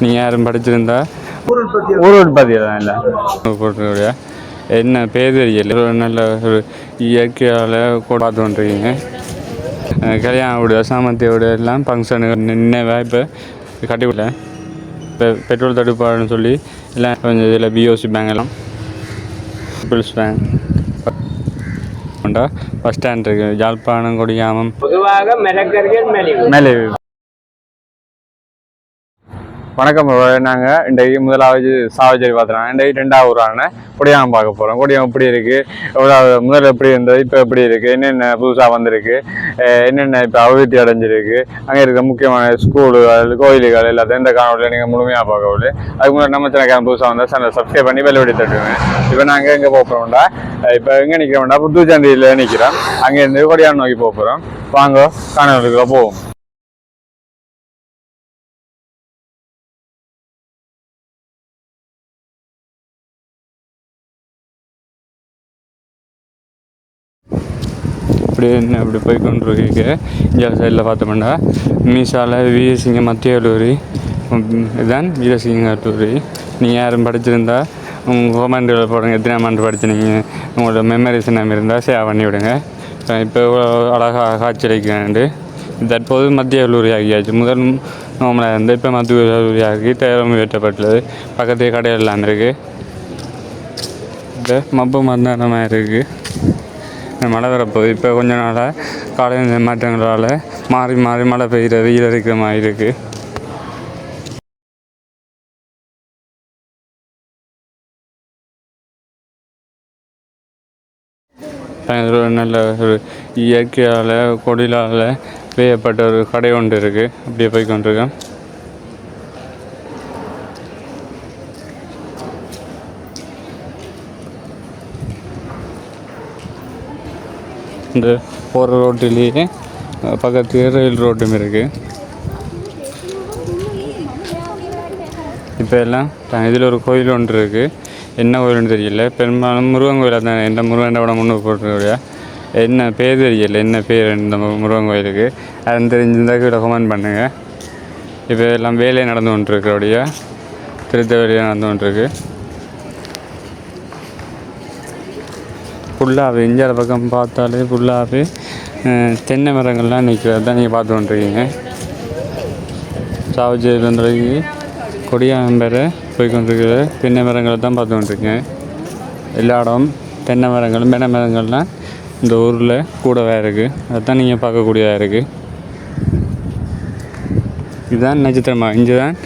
நீங்கள் யாரும் படிச்சிருந்தா? ஊர் உற்பத்தி தான் இல்லை. போட்டுக்கூடிய என்ன பேர் தெரியல ஒரு நல்ல ஒரு இயற்கையால் கூட பார்த்து வந்துருக்கீங்க கல்யாண வீடு சாமந்திய வீடு எல்லாம் ஃபங்க்ஷனுக்கு நின்னவா இப்போ கட்டிவிடல இப்போ பெட்ரோல் தடுப்பாடுன்னு சொல்லி எல்லாம் கொஞ்சம் இதில் பிஓசி பேங்க் எல்லாம். பீப்புள்ஸ் பேங்க் பஸ் ஸ்டாண்ட் இருக்குது யாழ்ப்பாணம் கொடியாமம். பொதுவாக மலிவு மேலே வணக்கம் நாங்கள் இன்றைக்கு முதலாவது சாவச்சேரி பார்த்துறோம் இன்றைக்கு ரெண்டாவது ஊரான கொடியாமம் பார்க்க போகிறோம் கொடியாமம் எப்படி இருக்குது எவ்வளோ முதல்ல எப்படி இருந்தது? இப்போ எப்படி இருக்குது என்னென்ன புதுசாக வந்திருக்கு? என்னென்ன இப்போ அபிவிருத்தி அடைஞ்சிருக்கு? அங்கே இருக்க முக்கியமான ஸ்கூலுகள் கோயில்கள் எல்லாத்தையும் இந்த காணொலியில் நீங்கள் முழுமையாக பார்க்கவில்லை அதுக்கு முன்னாடி நம்ம சேனல் புதுசாக வந்தால் சேனல் சப்ஸ்கிரைப் பண்ணி வெளி தட்டுவேன் இப்போ நாங்கள் எங்கே போக போகிறோம்டா இப்போ எங்கே நிற்கிறோம்டா புத்துச்சந்தியில் நிற்கிறோம் அங்கேருந்து கொடியானம் நோக்கி போக போகிறோம் வாங்க காணொலிக்குள்ளே போவோம். அப்படியே என்ன அப்படி போய் கொண்டு இருக்கீங்க இந்தியா சைடில் பார்த்தோம்னா மீசால வீரசிங்க மத்திய கல்லூரி இதுதான் வீரசிங்க கல்லூரி. நீங்கள் யாரும் படிச்சிருந்தா உங்கள் கமெண்ட்டில் போடுங்க எத்தனை ஆண்டு படிச்சுனீங்க உங்களோட மெமரிஸ் நம்ம இருந்தால் சேவ் பண்ணி விடுங்க. இப்போ இப்போ அழகாக காட்சியளிக்காண்டு தற்போது மத்திய கல்லூரி ஆகியாச்சு. முதல் நோமலாக இருந்து இப்போ மத்திய கல்லூரி ஆகி தேரம் உயர்த்தப்பட்டுள்ளது பக்கத்துலேயே கடைகள் எல்லாம் இருக்குது இப்போ மப்பு மந்தானமாக இருக்குது மழை வரப்போகுது இப்போ கொஞ்ச நாளாக காலை மாற்றங்களால் மாறி மாறி மழை பெய்கிற வெயில் அடிக்கிற மாதிரி இருக்குது ஒரு நல்ல ஒரு இயற்கையால் கொடிலால் வேயப்பட்ட ஒரு கடை ஒன்று இருக்குது அப்படியே போய் கொண்டிருக்கேன் இந்த போகிற ரோட்டிலேயே அஹ், பக்கத்து ரயில் ரோட்டும் இருக்குது இப்போ எல்லாம் இதில் ஒரு கோயில் ஒன்று இருக்குது என்ன கோயில்னு தெரியல. பெரும்பாலும் முருகன் கோயிலாக தான்? எந்த முருகன் படம் முன்னு போட்டுருக்கியா என்ன பேர் தெரியல. என்ன பேர் இந்த முருகன் கோயிலுக்கு? அது தெரிஞ்சிருந்தா கீழே கமெண்ட் பண்ணுங்கள் இப்போ எல்லாம் வேலை நடந்து கொண்டிருக்கிறோடைய திருத்த வேலையாக நடந்து கொண்டிருக்கு. ஃபுல்லாகவே இந்தியார பக்கம் பார்த்தாலே ஃபுல்லாகவே தென்னை மரங்கள்லாம் நிற்கிறது தான் நீங்கள் பார்த்து கொண்டிருக்கீங்க சாவச்சேரியிலேருந்து கொடியாம்பரை போய் கொண்டிருக்கிற தென்னை மரங்களை தான் பார்த்து கொண்டிருக்கேன் எல்லா இடம் தென்னை மரங்களும் பெண்ணை மரங்கள்லாம் இந்த ஊரில் கூடவே இருக்குது அதுதான் நீங்கள் பார்க்கக்கூடியதாக இருக்குது இதுதான் நட்சத்திரமா. இங்கே தான்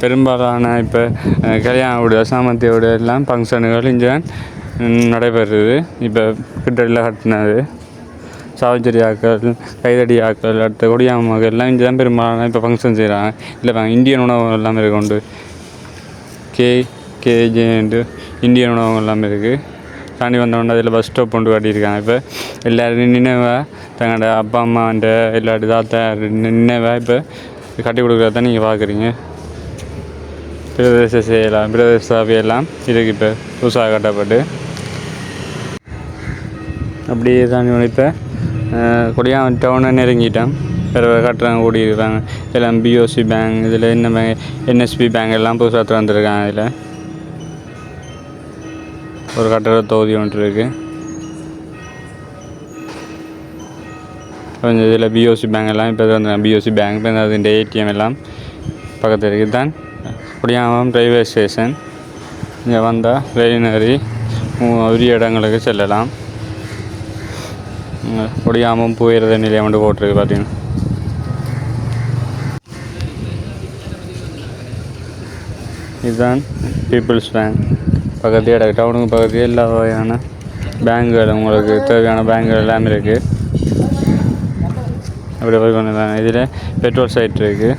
பெரும்பாலான இப்போ கல்யாண வீடு சாமந்திய எல்லாம் ஃபங்க்ஷனுகள் இங்கே தான் நடைபெறுது. இப்போ கிட்டடியில் கட்டினது. சாவச்சேரி ஆக்கள் கைதடி ஆக்கள் அடுத்த கொடியாமகள் எல்லாம் இங்கே தான் பெரும்பாலான இப்போ ஃபங்க்ஷன் செய்கிறாங்க இல்லை இந்தியன் உணவு எல்லாமே இருக்கு உண்டு. கே கேஜேண்டு இந்தியன் உணவு எல்லாமே இருக்குது தாண்டி வந்தவொடனே அதில் பஸ் ஸ்டாப் கொண்டு காட்டியிருக்காங்க. இப்போ எல்லோரும் நினைவா தங்களோட அப்பா அம்மாண்ட இல்லாட்டி தாத்தா நினைவா இப்போ கட்டி கொடுக்குறத நீங்கள் பார்க்குறீங்க பிரதேச செய்யலாம் பிரதேச சபையெல்லாம் இதுக்கு இப்போ புதுசாக கட்டப்பட்டு. அப்படியே தாண்டி இப்போ கொடியான் டவுனை நெருங்கிட்டேன். வேறு வேறு கட்டுறாங்க ஓடிக்கிறாங்க எல்லாம் இதெல்லாம் பிஓசி பேங்க் இதில் என்ன பேங்க் என்எஸ்பி பேங்க் எல்லாம் புதுசாக திறந்துருக்காங்க இதில். ஒரு கட்டட தொகுதி ஒன்று இருக்குது கொஞ்சம் இதில் பிஓசி பேங்க் எல்லாம் இப்போ வந்து பிஓசி பேங்க் இப்போ அதுன்ற ஏடிஎம் எல்லாம் பக்கத்தில் இருக்குது தான் குடியாமம் ரயில்வே ஸ்டேஷன் இங்கே வந்தால் ரயில் நகரி உரிய இடங்களுக்கு செல்லலாம். முடியாமல் போயிடுற நிலையம் வந்து போட்டிருக்கு பார்த்தீங்கன்னா இதுதான் பீப்புள்ஸ் பேங்க் பக்கத்து இடம் டவுனுக்கு பக்கத்து எல்லா வகையான பேங்குகள் உங்களுக்கு தேவையான பேங்குகள் எல்லாமே இருக்குது அப்படி போய் கொண்டு இதில் பெட்ரோல் சைட் இருக்குது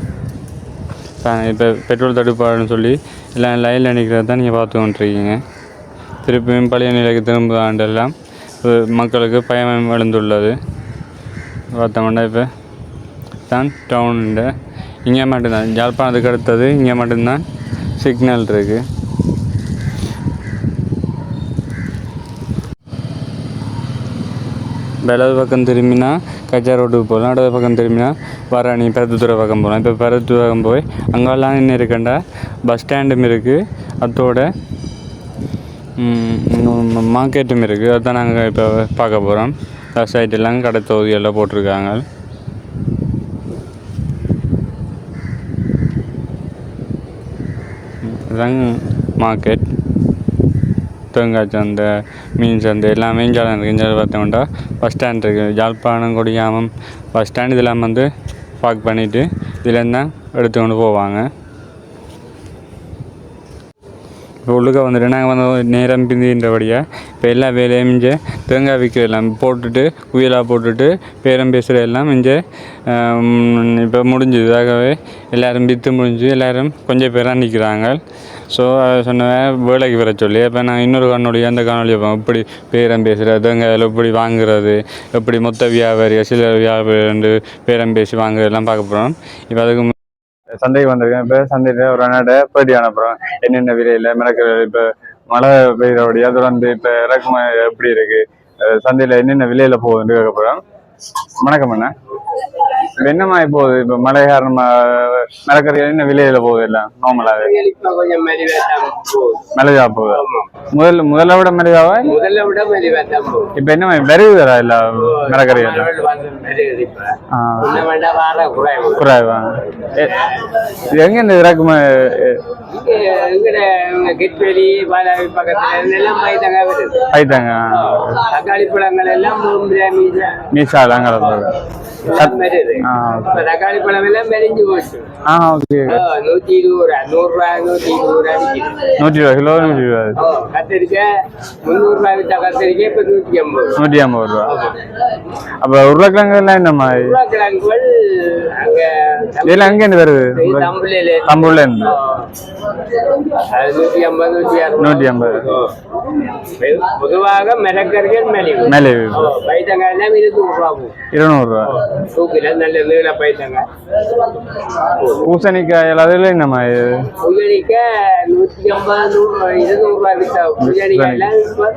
இப்போ பெட்ரோல் தடுப்பாடுன்னு சொல்லி எல்லாம் லைனில் நிற்கிறது தான் நீங்கள் பார்த்து கொண்டிருக்கீங்க. திருப்பியும் பழைய நிலைக்கு திரும்ப ஆண்டெல்லாம் மக்களுக்கு பயம் எழுந்துள்ளது. பார்த்தோம்னா இப்போ தான் டவுனுண்டு இங்கே மட்டும்தான். ஜாழ்ப்பாணத்துக்கு அடுத்தது இங்கே மட்டும்தான் சிக்னல் இருக்குது வலது பக்கம் திரும்பினா கச்சா ரோட்டுக்கு போகலாம். இடது பக்கம் திரும்பினா வரணி பருத்துத்துறை பக்கம் போகலாம். இப்போ பருத்து பக்கம் போய் அங்கெல்லாம் என்ன இருக்குண்டா பஸ் ஸ்டாண்டும் இருக்குது அதோட மார்க்கெட்டும் இருக்குது அதுதான் நாங்கள் இப்போ பார்க்க போகிறோம் சைட் எல்லாம் கடை தொகுதி எல்லாம் போட்டிருக்காங்க. இதுதான் மார்க்கெட் தேங்காய் சந்தை மீன் சந்தை எல்லாமே ஜாலம் இருக்குது இங்கே பார்த்தோம்னா பஸ் ஸ்டாண்ட் இருக்குது ஜாழ்ப்பாணம் கொடியாமம் பஸ் ஸ்டாண்ட் இதெல்லாம் வந்து பார்க் பண்ணிவிட்டு இதுலேருந்து தான் எடுத்து கொண்டு போவாங்க. இப்போ உள்ளுக்க வந்துட்டு நாங்கள் வந்து நேரம் பிந்தின்றபடியாக இப்போ எல்லா வேலையும் இங்கே தேங்காய் விற்கிற எல்லாம் போட்டுட்டு குயிலாக போட்டுட்டு பேரம் பேசுகிற எல்லாம் இங்கே இப்போ முடிஞ்சுது. ஆகவே எல்லோரும் விற்று முடிஞ்சு எல்லோரும் கொஞ்சம் பேராக நிற்கிறாங்க ஸோ சொன்னேன் வேலைக்கு வர சொல்லி அப்போ நான் இன்னொரு காணொலி அந்த காணொலியை வைப்போம் எப்படி பேரம் பேசுகிறது தேங்காயில் எப்படி வாங்குறது எப்படி மொத்த வியாபாரி சில வியாபாரி ரெண்டு பேரம் பேசி வாங்குறதெல்லாம் பார்க்க போகிறோம் இப்போ அதுக்கு சந்தைக்கு வந்திருக்கேன். இப்போ சந்தையில் ஒரு அண்ணாட பேட்டி அனுப்புகிறோம் என்னென்ன விலையில் மிளகு இப்போ மழை பெய்கிறபடியா தொடர்ந்து இப்போ இறக்குமா எப்படி இருக்கு? சந்தையில் என்னென்ன விலையில் போகுதுன்னு கேட்க போகிறோம் வணக்கம் அண்ணா. இப்போ என்னம்மா போகுது? இப்போ மழை காரணமாக மிளக்கறி என்ன விலையில் போகுது எல்லாம்? நார்மலாகவே இப்ப கொஞ்சம் மெலிவா தான் போகுது முதல்ல முதல்ல விட மிளகாவா முதல்ல விட போகுது. இப்போ என்ன விரைவு தரா இல்லை வார குறைவு. இது எங்கே இந்த பாலாவி பக்கத்துல எல்லாம் பைத்தங்க ஆயிட்டாங்க தக்காளி பழங்கள் எல்லாம் மூன்று அங்கே தக்காளி பழம் எல்லாம் மெலிஞ்சு போச்சு ஆ ஓகே நூத்தி இருபது ரூபா நூறு ரூபா நூத்தி இருபது ரூபா இருபது கிலோ நூற்றி இருபது கத்திரிக்காய் முந்நூறு ரூபாய் வித்தா கத்திரிக்காய் இப்ப நூத்தி ஐம்பது ரூபா நூற்றி ஐம்பது ரூபா அப்போ உருளைக்கிழங்கு எல்லாம் என்ன மாதிரி உருளைக்கிழங்குகள் அங்க இதெல்லாம் வருது இருந்து அது நூத்தி ஐம்பது நூத்தி அறுபது நூற்றி ஐம்பது பொதுவாக மிளக்கறிகள் மலிவு மேலே பைத்தங்காய் எல்லாம் இருநூறு ரூபா போகும் இருநூறுவா தூக்கில நல்ல நீள பைத்தங்காய் பூசணிக்காய் எல்லாத்துல மாதிரி புளியணிக்காய் நூத்தி ஐம்பது நூறு இருநூறு ரூபாய் வித்தா. புளியணிக்காய் எல்லாம் இப்ப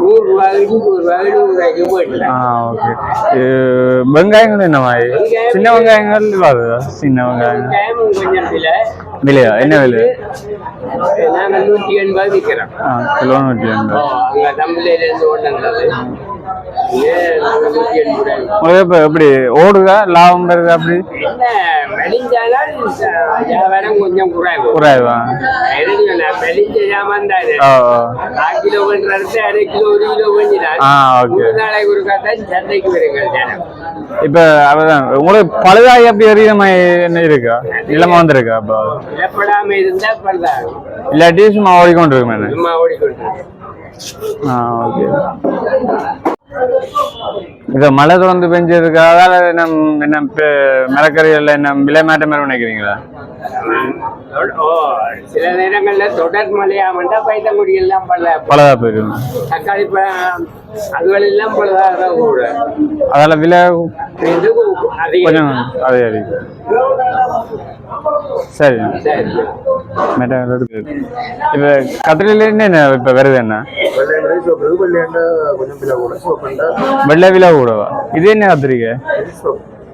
நூறு ரூபாய் நூறு ரூபாய் நூறு ரூபாய்க்கு போயிட்டு ஆ ஓகே. வெங்காயங்கள் என்ன மாதிரி சின்ன வெங்காயங்கள் வருதா சின்ன வெங்காயம். டைம் கொஞ்சம் விலை. விலையா? என்ன விலை? நூத்தி எண்பது விற்கிறோம். ஆ கிலோ நூற்றி எண்பது. உங்களுக்கு இப்போ எப்படி ஓடுதா லாபம் வருது அப்படி? கொஞ்சம் குறைவு. இப்போ அதான் உங்களுக்கு பழுதாகி அப்படி எறிகிற மாதிரி என்ன இருக்கா? நிலமா வந்திருக்கா அப்போ? இழப்படாம இருந்தா பரதான் இல்லாட்டி சும்மா ஓடிக்கொண்டு இருக்கு மேடம் சும்மா ஓடிக்கொண்டு ஆ ஓகே. இது மழை தொடர்ந்து பெஞ்சதுக்கு அதால என்ன என்ன மிளக்கறிகள் என்ன விலை மாற்றம் நினைக்கிறீங்களா? சில நேரங்கள்ல தொடர் மழையாமண்டா பைத்தங்குடி எல்லாம் பல பழதா போயிடும். தக்காளி பழம் அதுகள் எல்லாம் பழுதாக கூட அதால விலை அதிகம். கொஞ்சம் அதே அடிக்கு சரி. சரி மேடம் இப்போ கத்திரில என்ன இப்போ வருது என்ன? வெள்ளை விழா கூடவா? இது என்ன கத்திரிக்கை?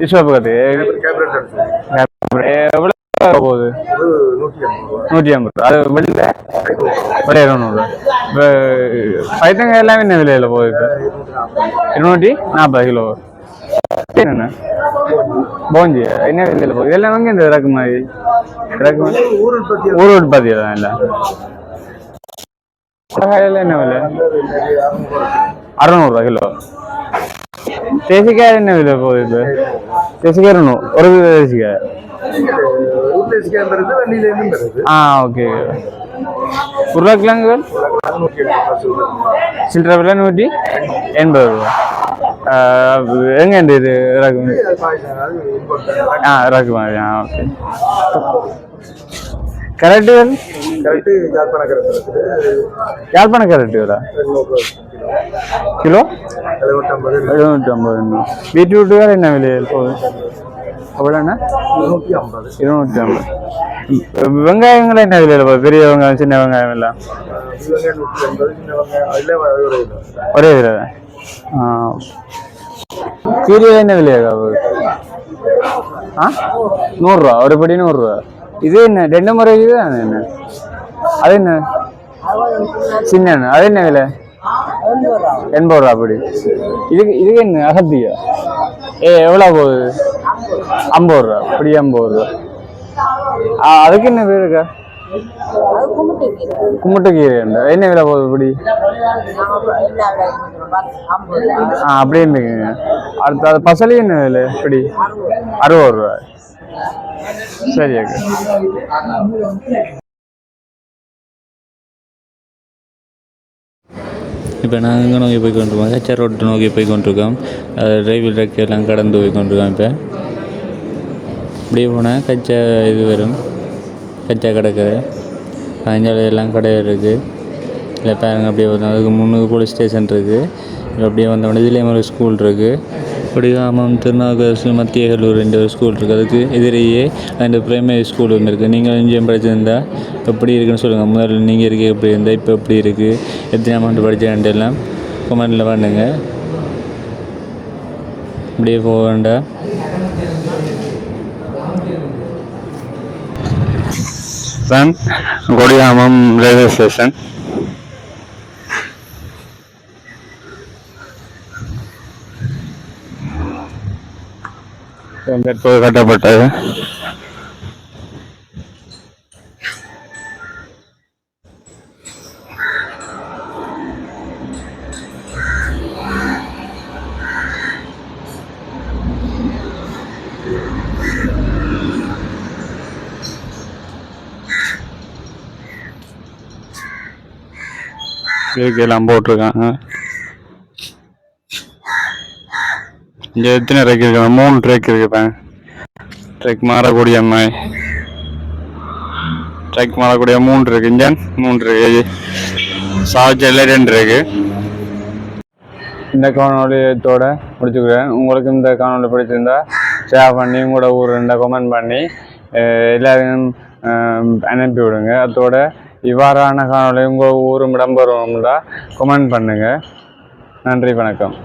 இஸ்வப்பு கத்திரிக்கை. எவ்வளோ போகுது? நூற்றி ஐம்பது ரூபா. அது வெள்ளை? வெள்ளை இரநூறுவா இப்போ பைத்தங்காய் எல்லாமே என்ன விலையில் போகுது இப்போ? இருநூற்றி நாற்பது கிலோ. என்ன போஞ்சி என்ன விலையில் போகுது இதெல்லாம் வாங்கி இந்த இறக்குமதி இறக்குமதி ஊர் உற்பத்தி ஊர் உற்பத்தி தான் இல்லை மிளகாயில் என்ன விலை அறநூறுவா கிலோ தேசிக்காய் என்ன விலை போகுது இப்போ தேசிக்காய் இருநூறு ஒரு கிலோ தேசிக்காய் ஊர்ல ஸ்கேம் வருது வண்டியில இருந்து வருது ஆ ஓகே உருளைக்கிழங்குகள்? சில்லறை விலை நூற்றி எண்பது ரூபா. எங்க இந்த இது இறக்குமதி? ஆ இறக்குமதி ஆ ஓகே. கரெக்டுகள் கரெக்டு யாழ்ப்பாண கரெக்டுகளா கிலோ? எழுநூற்றி ஐம்பது பீட்ரூட்டு வேறு என்ன விலையில் போகுது? எவ்வளோண்ணா நூற்றி ஐம்பது. இருநூற்றி ஐம்பது. வெங்காயங்கள் என்ன விலையில் பெரிய வெங்காயம் சின்ன வெங்காயம் எல்லாம்? ஒரு இதில் தான் ஆ. கீரை என்ன விலையா ஆ? நூறுரூவா. ஒரு படி நூறுரூவா. இது என்ன? ரெண்டு முறை இது அது என்ன? அது என்ன? சின்ன. அது என்ன விலை? எண்பது ரூபா. அப்படி இதுக்கு இதுக்கு என்ன? அகத்தியா? ஏ எவ்வளோ போகுது? ஐம்பது ரூபா. இப்படி ஐம்பது ரூபா. ஆ, அதுக்கு என்ன பேர் இருக்கா? கும்பிட்டு கீரை என்ன விலை போகுது இப்படி? ஆ அப்படியே இருக்குங்க. அடுத்து அது பசலி என்ன விலை இப்படி? அறுபது ரூபா. சரி அக்கா இப்போ நாங்கள் எங்கே நோக்கி போய் கொண்டிருக்கோம் ஹெச்ஆ ரோட்டு நோக்கி போய் கொண்டிருக்கோம் ரயில்வே ட்ராக் எல்லாம் கடந்து போய் கொண்டிருக்கோம் இப்போ. இப்படியே போனால் கச்சா இது வரும். கச்சா கடற்கரை அஞ்சாவது எல்லாம் கடை இருக்குது இல்லை பாருங்கள் அப்படியே வந்தோம் அதுக்கு முன்னுக்கு போலீஸ் ஸ்டேஷன் இருக்குது அப்படியே வந்தோடனே இதுலேயும் ஒரு ஸ்கூல் இருக்குது கொடிகாமம் திருநாகரசு மத்திய கல்லூரி ரெண்டு ஒரு ஸ்கூல் இருக்குது அதுக்கு எதிரேயே அந்த பிரைமரி ஸ்கூல் ஒன்று இருக்குது நீங்கள் இங்கேயும் படிச்சிருந்தா எப்படி இருக்குன்னு சொல்லுங்கள் முதல்ல நீங்கள் இருக்க எப்படி இருந்தால் இப்போ எப்படி இருக்குது எத்தனை அமௌண்ட் படித்தேன்ட்டு எல்லாம் கமெண்டில் பண்ணுங்கள் அப்படியே போக வேண்டாம் தான் கொடியாமம் ரயில்வே ஸ்டேஷன் தற்போது கட்டப்பட்டது இருக்கையெல்லாம் போட்டிருக்காங்க. இங்கே எத்தனை ட்ரெக் இருக்கு? மூணு ட்ரேக் இருக்குப்பேன். ட்ரெக் மாறக்கூடிய அம்மாய். ட்ரெக் மாறக்கூடிய மூணு இருக்கு இன்ஜன் மூணு இருக்கு சார்ஜரில் ரெண்டு இருக்கு இந்த காணொலியத்தோட முடிச்சுக்கிறேன். உங்களுக்கு இந்த காணொலி பிடிச்சிருந்தா ஷேர் பண்ணி உங்களோட ஊர் ரெண்டை கமெண்ட் பண்ணி எல்லாரையும் அனுப்பி விடுங்க. அதோட இவ்வாறான காணொலி உங்கள் ஊரும் இடம்பெறும்டா. கமெண்ட் பண்ணுங்கள் நன்றி வணக்கம்.